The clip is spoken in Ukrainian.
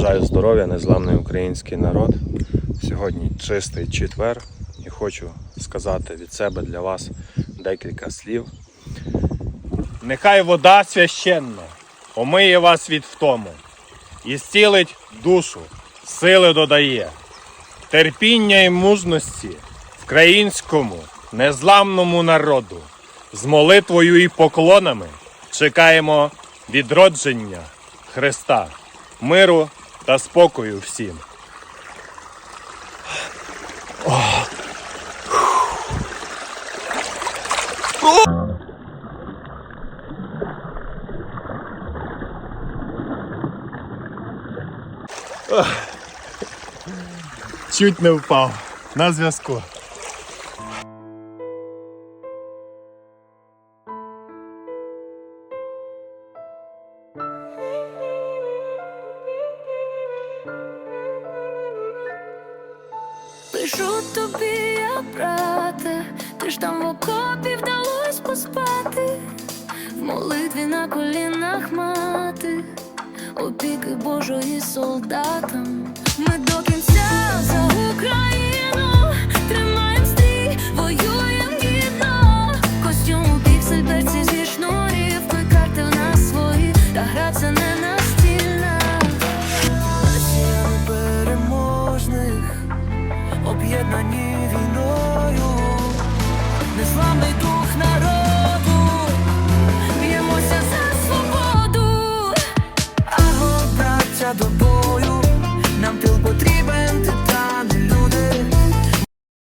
Бажаю здоров'я, незламний український народ. Сьогодні чистий четвер і хочу сказати від себе для вас декілька слів. Нехай вода священна омиє вас від втому і зцілить душу, сили додає, терпіння і мужності українському незламному народу. З молитвою і поклонами чекаємо відродження Христа, миру та спокою всім. Чуть не впав. На зв'язку. Пишу тобі, я брате, ти ж там в окопі вдалось поспати, в молитві на колінах мати, опіки Божої солдатам. Об'єднані війною, незламний дух народу, Б'ємося за свободу. аго, браття до бою, нам тил потрібен.